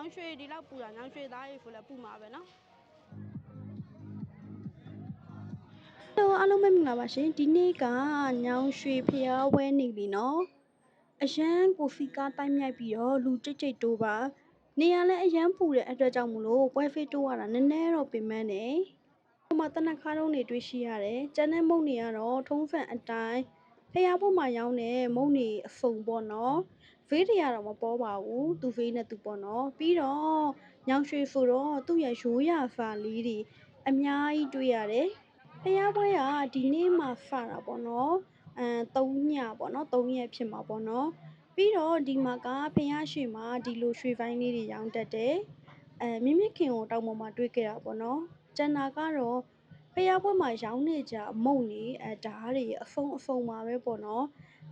ညောင်ရွှေဒီလောက်ပူတာညောင်ရွှေသားရေဆိုလည်းပူမှာပဲနော်ဟယ်လိုအားလုံးပဲမင်္ဂလာပါရှင်ဒီနေ့ကညောင်ရွှေဖျားဝဲနေပြီနော်အရန်ကိုဖီကားတိုက်မြိုက်ပြီးတော့လူကြိတ်ကြိတ်တိုးပါနေရာလည်းအရန်ပူတဲ့အတွက်ကြောင့်မလို့ပွဲဖေးတိုးရတာနည်းနည်းတော့ပင်မနေဟိုမှာတနက်ခါတုံးတွေတွေ့ရှိရတယ်ကျန်တဲ့မုံတွေကတော့ထုံးဖန်အတိုင်းဖျားပေါ်မှာရောင်းတဲ့မုံတွေအဖုံပေါ့နော် ဖေးတွေကတော့မပေါ်ပါဘူးသူဖေးနဲ့သူပေါ့နော်ပြီးတော့ညောင်ရွှေဆိုတော့သူ့ရဲ့ရိုးရာဖာလေးတွေအများကြီးတွေ့ရတယ်ဖျားပွဲကဒီနေ့မှဖတာပေါ့နော်အမ်3ညပေါ့နော်3ရက်ဖြစ်မှာပေါ့နော်ပြီးတော့ဒီမှာကဖျားရွှေမှာဒီလိုရွှေပိုင်းလေးတွေရောင်းတတ်တယ်အဲမြင့်မြင့်ခင်ကိုတောက်ပေါ်မှာတွေ့ခဲ့တာပေါ့နော်ကျန်တာကတော့ဖျားပွဲမှာရောင်းနေကြမုံနေအဲဓားတွေအဖုံအဖုံပါပဲပေါ့နော်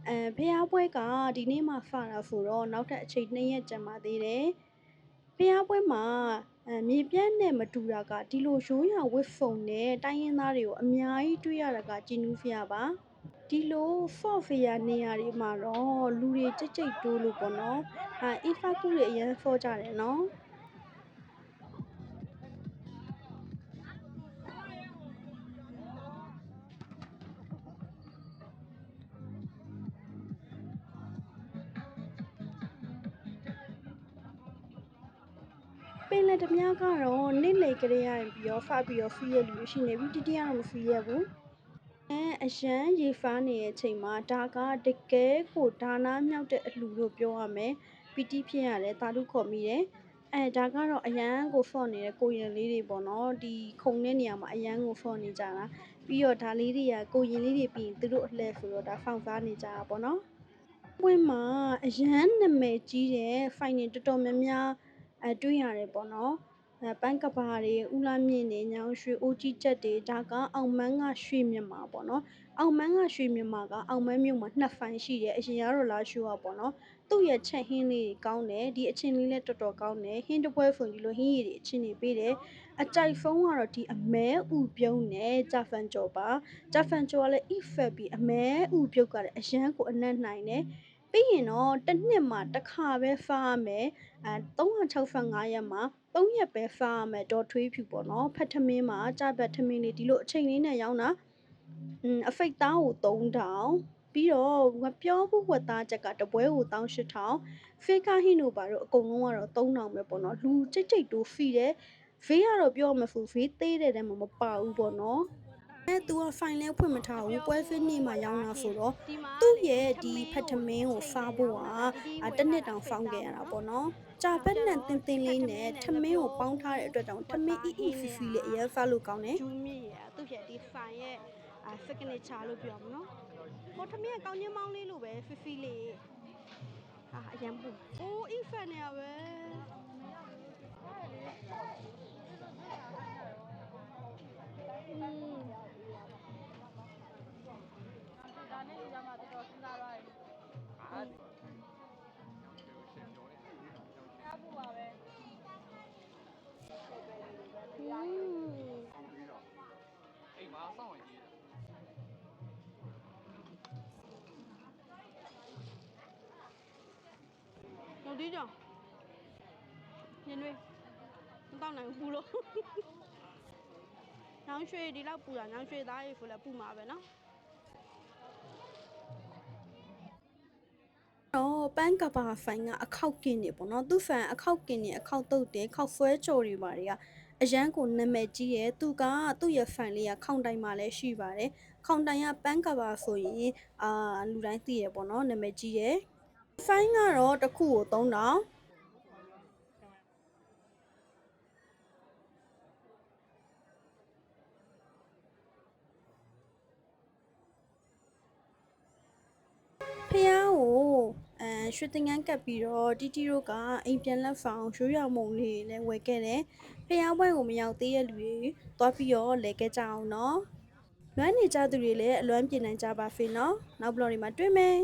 အဲဖះပွဲကဒီနေ့မှဖတာဆိုတော့နောက်ထပ်အချိန်2ရက်ကြာမှသေးတယ်ဖះပွဲမှာအဲမြေပြန့်နဲ့မတူတာကဒီလိုရိုးရာဝစ်ဖုံနဲ့တိုင်းရင်းသားတွေကိုအများကြီးတွေ့ရတာကဂျင်းနူးဖះပါဒီလိုဖော့ဖះနေရာတွေမှာတော့လူတွေကြိတ်ကြိတ်တိုးလို့ပေါ့နော်အဲအီဖာကူတွေအရင်ဖော့ကြတယ်နော် င်လယ်ဓမြကတော့နေ့လေကလေးရရင်ပြီးတော့ဖပြီးတော့ဖီးရလူရှိနေပြီတတိယတော့မဖီးရဘူးအဲအရန်ရေဖားနေတဲ့အချိန်မှာဒါကတကယ်ကိုဒါနာမြောက်တဲ့အလှလို့ပြောရမယ်ပီတိဖြစ်ရတယ်တာဓုခေါ်မိတယ်အဲဒါကတော့အရန်ကိုဖော့နေတဲ့ကိုရင်လေးတွေပေါ့နော်ဒီခုံတဲ့နေရာမှာအရန်ကိုဖော့နေကြတာပြီးတော့ဒါလေးတွေကကိုရင်လေးတွေပြီးရင်သူတို့အလှဲဆိုတော့ဒါဖောင်စားနေကြတာပေါ့နော်ပွဲမှာအရန်နာမည်ကြီးတဲ့ final တော်တော်များများအဲ တွေ့ရတယ်ပေါ့နော်အဲပန်းကဘာတွေဥလာမြင့်တွေညောင်ရွှေအိုးကြီးချက်တွေဒါကအောင်မန်းကရွှေမြန်မာပေါ့နော်အောင်မန်းကရွှေမြန်မာကအောင်မန်းမြို့မှာနှစ်ဖိုင်ရှိတယ်အရင်ကတော့လာရှိုးอ่ะပေါ့နော်သူ့ရဲ့ချက်ဟင်းလေးကောင်းတယ်ဒီအချင်းလေးလည်းတော်တော်ကောင်းတယ်ဟင်းတပွဲဖွင့်ဒီလိုဟင်းရည်တွေအချင်းတွေပေးတယ်အကြိုက်ဖုံးကတော့ဒီအမဲဥပြုံးနဲ့ဂျာဖန်ကျော်ပါဂျာဖန်ကျော်ကလည်း effect ပြီးအမဲဥပြုတ်ကလည်းအရန်ကိုအနက်နိုင်တယ် ပြီးရင်တော့တစ်နှစ်မှာတစ်ခါပဲဖားရမယ်အဲ365ရက်မှာ3ရက်ပဲဖားရမယ်ဒေါ်ထွေးဖြူပေါ့နော်ဖတ်ထမင်းမှာကြဘတ်ထမင်းလေးဒီလိုအချိန်လေးနဲ့ရောင်းတာอืมအဖိတ်သားကို3000ပြီးတော့ငပြောဘူးဝက်သားချက်ကတပွဲကို18000ဖေကာဟင်းတို့ပါတော့အကုန်လုံးကတော့3000ပဲပေါ့နော်လူကြိတ်ကြိတ်တိုးဖီတယ်ဖေးကတော့ပြောမှမဖူဖေးသေးတဲ့တည်းမှာမပါဘူးပေါ့နော် အဲ तू က fine လဲဖွင့်မထားဘူးပွဲဖင်းနေမှာရောင်းတာဆိုတော့သူ့ရဲ့ဒီဖတ်ထမင်းကိုဖားဖို့ကအာတစ်နှစ်တောင်ဖောင်းခဲ့ရတာပေါ့နော်ကြာပက်နဲ့တင်းတင်းလေးနဲ့ထမင်းကိုပေါင်းထားတဲ့အတွက်ကြောင့်ထမင်းအီအီဖီဖီလေးအရင်ဖားလို့ကောင်းတယ်ဂျူးမြစ်ရသူ့ရဲ့ဒီ fine ရဲ့အာ signature လို့ပြောမှာနော်ဟိုထမင်းကကောင်းချင်းမောင်းလေးလို့ပဲဖီဖီလေးအာအရင်ပူအိုး effect နေရပဲဒါ 有啲ကြောင့်ညနေမတောက်နိုင်ဘူးလို့ညောင်ရွှေဒီလောက်ပူတာညောင်ရွှေသားရေဆိုလည်းပူမှာပဲနော်တော့ပန်းကဘာဖိုင်ကအခောက်ကင်းနေပေါ့နော်သူ့ဖန်အခောက်ကင်းနေအခောက်တုတ်တယ်ခောက်ဆွဲကြော်တွေပါတွေကအရန်ကိုနာမည်ကြီးရဲ့သူကသူ့ရဲ့ဖန်လေးကခေါင်တိုင်မှာလည်းရှိပါတယ်ခေါင်တိုင်ကပန်းကဘာဆိုရင်အာလူတိုင်းသိရပေါ့နော်နာမည်ကြီးရဲ့ ဖိုင်ကတော့တစ်ခုကို3000ဖះကိုအဲရွှေတင်ငန်းကပ်ပြီးတော့တီတီတို့ကအိမ်ပြန်လက်ဖောင်ရိုးရမုံလေးလည်းဝယ်ခဲ့တယ်ဖះပွဲကိုမရောက်သေးတဲ့လူတွေသွားပြီးတော့လဲခဲ့ကြအောင်နော်လွမ်းနေကြသူတွေလည်းအလွမ်းပြင်နိုင်ကြပါဖေနော်နောက်ဘလော့တွေမှာတွေ့မယ်